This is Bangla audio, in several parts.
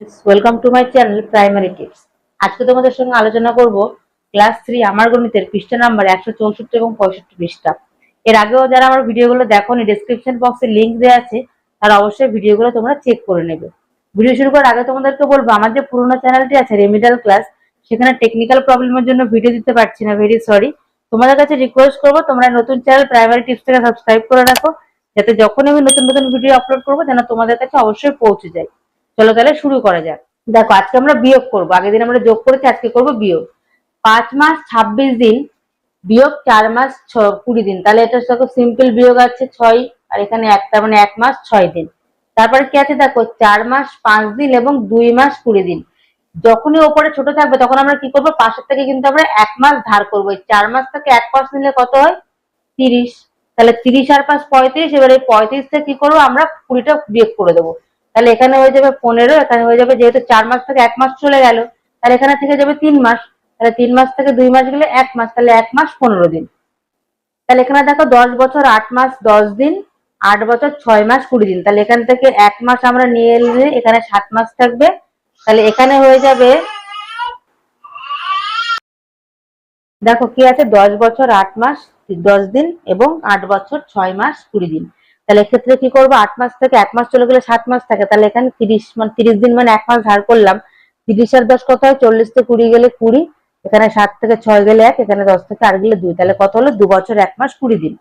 Welcome to my channel primary tips আজকে তোমাদের সঙ্গে আলোচনা করব ক্লাস থ্রি আমার গণিতের পৃষ্ঠা নাম্বার একশো চৌষট্টি এবং পঁয়ষট্টি পৃষ্ঠা। এর আগেও যারা আমার ভিডিওগুলো দেখোনি ডেসক্রিপশন বক্সে লিঙ্ক দেওয়া আছে, তারা অবশ্যই ভিডিওগুলো তোমরা চেক করে নেবে। ভিডিও শুরু করার আগে তোমাদেরকে বলব, আমার যে পুরোনো চ্যানেলটি আছে রেমিডাল ক্লাস সেখানে টেকনিক্যাল প্রবলেমের জন্য ভিডিও দিতে পারছি না ভেরি সরি তোমাদের কাছে রিকোয়েস্ট করব, তোমরা নতুন চ্যানেল প্রাইমারি টিপস থেকে সাবস্ক্রাইব করে রাখো, যাতে যখন আমি নতুন নতুন ভিডিও আপলোড করব, যেন তোমাদের কাছে অবশ্যই পৌঁছে যায়। চলো তাহলে শুরু করা যাক। দেখো, আজকে আমরা বিয়োগ করব। আগের দিন আমরা যোগ করেছি, আজকে করব বিয়োগ। পাঁচ মাস, ছাব্বিশ দিন, বিয়োগ চার মাস কুড়ি দিন। তাহলে এটা দেখো সিম্পল বিয়োগ আছে ছয়, আর এখানে একটা মানে এক মাস, ছয় দিন। তারপরে কি আছে দেখো, চার মাস, পাঁচ দিন এবং দুই মাস, কুড়ি দিন। যখনই ওপরে ছোট থাকবে, তখন আমরা কি করব? পাশের থেকে কিন্তু আমরা এক মাস ধার করব। চার মাস থেকে এক মাস নিলে কত হয়? তিরিশ। তাহলে তিরিশ আর পাঁচ পঁয়ত্রিশ, এবার এই পঁয়ত্রিশ থেকে কি করব? আমরা কুড়িটা বিয়োগ করে দেবো। তাহলে এখানে হয়ে যাবে পনেরো, এখানে হয়ে যাবে যেহেতু চার মাস থেকে এক মাস চলে গেল, তাহলে এখানে থেকে যাবে তিন মাস। তাহলে তিন মাস থেকে দুই মাস গেলে এক মাস, তাহলে এক মাস পনেরো দিন। তাহলে এখানে দেখো দশ বছর আট মাস, দশ দিন, আট বছর ছয় মাস, কুড়ি দিন। তাহলে এখান থেকে এক মাস আমরা নিয়ে এলে এখানে সাত মাস থাকবে। তাহলে এখানে হয়ে যাবে দেখো কি আছে, দশ বছর আট মাস, দশ দিন এবং আট বছর ছয় মাস, কুড়ি দিন। তাহলে এক্ষেত্রে কি করব? আট মাস থেকে এক মাস চলে গেলে সাত মাস থাকে। তাহলে এখানে তিরিশ মানে তিরিশ দিন মানে এক মাস ধার করলাম। তিরিশ আর দশ কত হয়? চল্লিশ থেকে কুড়ি গেলে কুড়ি। এখানে সাত থেকে ছয় গেলে এক, এখানে দশ থেকে আট গেলে দুই। তাহলে কত হলো? দু বছর এক মাস কুড়ি দিন।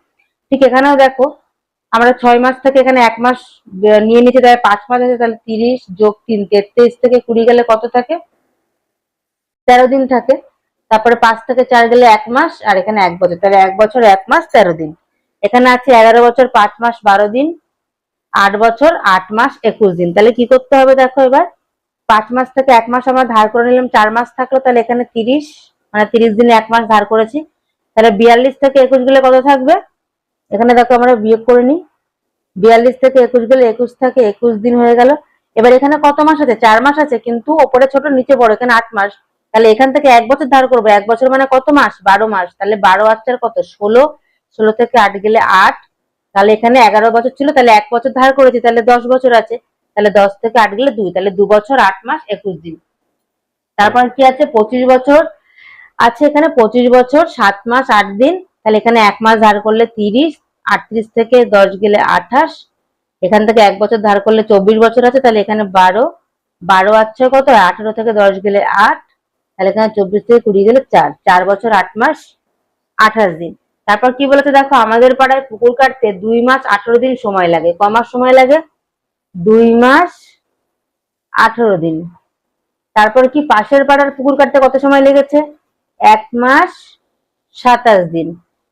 ঠিক এখানেও দেখো, আমরা ছয় মাস থেকে এখানে এক মাস নিয়ে নিচ্ছি। তাহলে পাঁচ মাস আছে, তাহলে তিরিশ যোগ তিন, তেত্রিশ থেকে কুড়ি গেলে কত থাকে? তেরো দিন থাকে। তারপরে পাঁচ থেকে চার গেলে এক মাস, আর এখানে এক বছর। তাহলে এক বছর এক মাস তেরো দিন। এখানে আছে এগারো বছর, পাঁচ মাস, বারো দিন, আট বছর, আট মাস, একুশ দিন। তাহলে কি করতে হবে দেখো এবার? পাঁচ মাস থেকে এক মাস আমরা ধার করে নিলাম, চার মাস থাকল, তাহলে এখানে তিরিশ মানে তিরিশ দিনে এক মাস ধার করেছি। তাহলে বিয়াল্লিশ থেকে একুশ গেলে কত থাকবে? এখানে দেখো আমরা বিয়োগ করে নিই। বিয়াল্লিশ থেকে একুশ গেলে একুশ থেকে, একুশ দিন হয়ে গেল। এবার এখানে কত মাস আছে? চার মাস আছে, কিন্তু ওপরে ছোট, নিচে বড়, এখানে আট মাস। তাহলে এখান থেকে এক বছর ধার করব। এক বছর মানে কত মাস? বারো মাস। তাহলে বারো আর কত? ষোলো। ষোলো থেকে আট গেলে আট। তাহলে এখানে এগারো বছর ছিল, তাহলে এক বছর ধার করেছি, তাহলে দশ বছর আছে। তাহলে দশ থেকে আট গেলে দুই, তাহলে দু বছর আট মাস একুশ দিন। তারপর কি আছে? পঁচিশ বছর আছে এখানে, পঁচিশ বছর, সাত মাস, আট দিন। তাহলে এখানে এক মাস ধার করলে তিরিশ, আটত্রিশ থেকে দশ গেলে আঠাশ। এখান থেকে এক বছর ধার করলে চব্বিশ বছর আছে, তাহলে এখানে বারো। বারো আছে কত? আঠারো থেকে দশ গেলে আট। তাহলে এখানে চব্বিশ থেকে কুড়ি গেলে চার। চার বছর আট মাস, আঠাশ দিন। তারপর কি বলেছে দেখো, আমাদের পাড়ায় পুকুর কাটতে দুই মাস আঠারো দিন সময় লাগে। ক মাস সময় লাগে? দুই মাস আঠারো দিন। তারপর কি পাশের পাড়ার পুকুর কাটতে কত সময় লেগেছে? এক মাস সাতাশ দিন।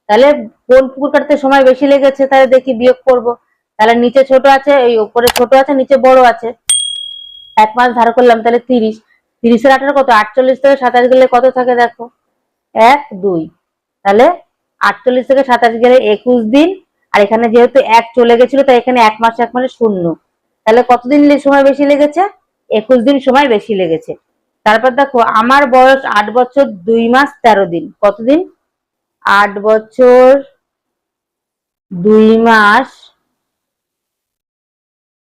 তাহলে কোন পুকুর কাটতে সময় বেশি লেগেছে? তাহলে দেখি বিয়োগ করব। তাহলে নিচে ছোট আছে, এই উপরে ছোট আছে, নিচে বড় আছে। এক মাস ধার করলাম, তাহলে তিরিশ। তিরিশের আঠারো কত? আটচল্লিশ থেকে সাতাশ গেলে কত থাকে দেখো? এক, দুই। তাহলে আটচল্লিশ থেকে সাতাশ গেলে একুশ দিন, আর এখানে যেহেতু এক চলে গেছিল, তাই এখানে এক মাস এক মাসে শূন্য। তাহলে কতদিন সময় বেশি লেগেছে? একুশ দিন সময় বেশি লেগেছে। তারপর দেখো, আমার বয়স আট বছর দুই মাস তেরো দিন। কতদিন? আট বছর দুই মাস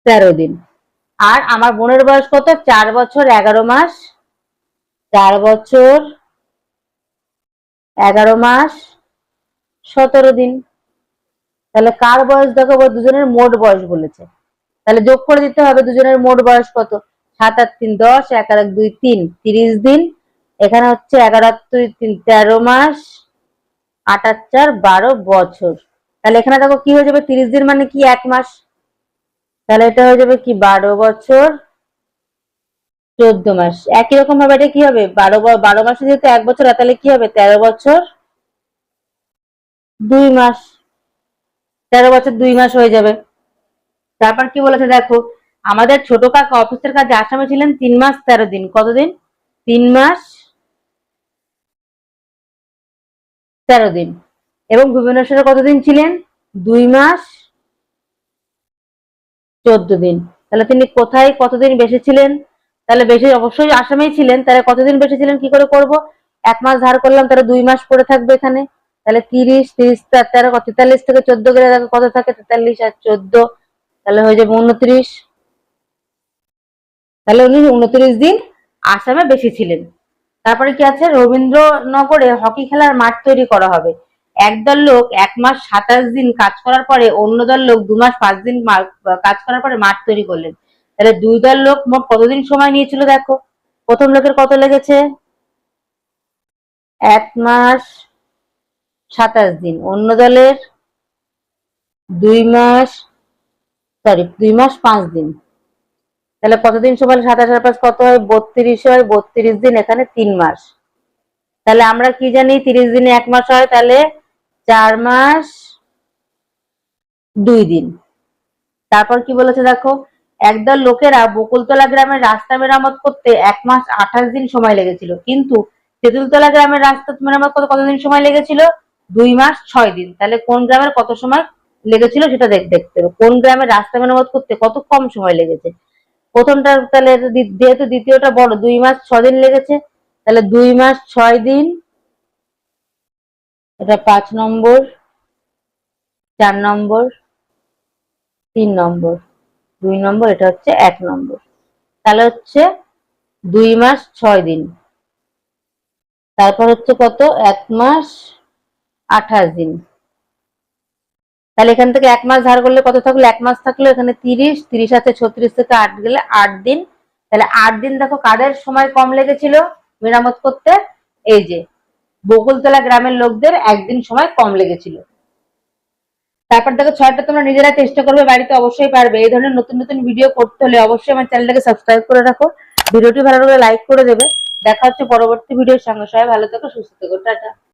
তেরো দিন। আর আমার বোনের বয়স কত? চার বছর এগারো মাস। চার বছর এগারো মাস। সতেরো দিন। তাহলে কার বয়স দেখো? বল, দুজনের মোট বয়স বলেছে। তাহলে যোগ করে দিতে হবে দুজনের মোট বয়স কত? সাত আট তিন দশ এক আর এক দুই তিন তিরিশ দিন। এখানে হচ্ছে এগারো দুই তিন তেরো মাস আট আট চার বারো বছর। তাহলে এখানে দেখো কি হয়ে যাবে? তিরিশ দিন মানে কি এক মাস? তাহলে এটা হয়ে যাবে কি? বারো বছর চোদ্দ মাস। একই রকম ভাবে এটা কি হবে? বারো বারো মাসে যেহেতু এক বছর তাহলে কি হবে? তেরো বছর। দুই মাস। তেরো বছর দুই মাস হয়ে যাবে। তারপর কি বলেছে দেখো, আমাদের ছোট কাকা অফিসের কাজে আসামে ছিলেন তিন মাস তেরো দিন। কতদিন? তিন মাস তেরো দিন। এবং ভুবনেশ্বরে কতদিন ছিলেন? দুই মাস চোদ্দ দিন। তাহলে তিনি কোথায় কতদিন বেশি ছিলেন? তাহলে বেশি অবশ্যই আসামেই ছিলেন। তাহলে কতদিন বেশি ছিলেন? কি করে করব? এক মাস ধার করলাম, তাহলে দুই মাস পড়ে থাকবে এখানে। তাহলে তিরিশ তিরিশ, তেরো কত? তেতাল্লিশ থেকে চোদ্দ গেলে দেখো কত থাকে? তেতাল্লিশ আর চোদ্দ। তাহলে হয়ে যাবে উনত্রিশ। তাহলে উনি উনত্রিশ দিন আসামে বেশি ছিলেন। তারপরে কি আছে? রবীন্দ্রনগরে হকি খেলার মাঠ তৈরি করা হবে। একদল লোক এক মাস সাতাশ দিন কাজ করার পরে অন্য দল লোক দু মাস পাঁচ দিন কাজ করার পরে মাঠ তৈরি করলেন। তাহলে দুই দল লোক মোট কতদিন সময় নিয়েছিল দেখো? প্রথম লোকের কত লেগেছে? এক মাস সাতাশ দিন। অন্য দলের দুই মাস সরি দুই মাস পাঁচ দিন। তাহলে কতদিন সময় সাতাশ আর পাঁচ কত হয়? বত্রিশ হয়। বত্রিশ দিন এখানে তিন মাস। তাহলে আমরা কি জানি? তিরিশ দিনে এক মাস হয়, তাহলে চার মাস দুই দিন। তারপর কি বলেছে দেখো? একদল লোকেরা বকুলতলা গ্রামের রাস্তা মেরামত করতে এক মাস আঠাশ দিন সময় লেগেছিল। কিন্তু তেঁতুলতলা গ্রামের রাস্তা মেরামত করতে কতদিন সময় লেগেছিল? দুই মাস, ছয় দিন। তাহলে কোন গ্রামের কত সময় লেগেছিল সেটা দেখতে হবে। কোন গ্রামের রাস্তা মেরামত করতে কত কম সময় লেগেছে? প্রথমটা তাহলে যেহেতু দ্বিতীয়টা বড়, দুই মাস ছ দিন লেগেছে, তাহলে দুই মাস, ছয় দিন, এটা পাঁচ নম্বর, চার নম্বর, তিন নম্বর। দুই নম্বর, এটা হচ্ছে এক নম্বর। তাহলে হচ্ছে দুই মাস, ছয় দিন। তারপর হচ্ছে কত? এক মাস আঠাশ দিন। তাহলে এখান থেকে এক মাস ধার করলে কত থাকল? এক মাস থাকল এখানে তিরিশ তিরিশ আছে ছত্রিশ থেকে আট গেলে আট দিন। তাহলে আট দিন দেখো কাদের সময় কম লেগেছিল? মেরামত করতে এই যে, বকুলতলা গ্রামের লোকদের একদিন সময় কম লেগেছিল। তারপর দেখো ছয়টা তোমরা নিজেরা চেষ্টা করবে, বাড়িতে অবশ্যই পারবে। এই ধরনের নতুন নতুন ভিডিও করতে হলে অবশ্যই আমার চ্যানেলটাকে সাবস্ক্রাইব করে রাখো। ভিডিওটি ভালো লাগলে লাইক করে দেবে। দেখা হচ্ছে পরবর্তী ভিডিওর সঙ্গে। সবাই ভালো থেকো, সুস্থ থেকো। টাটা।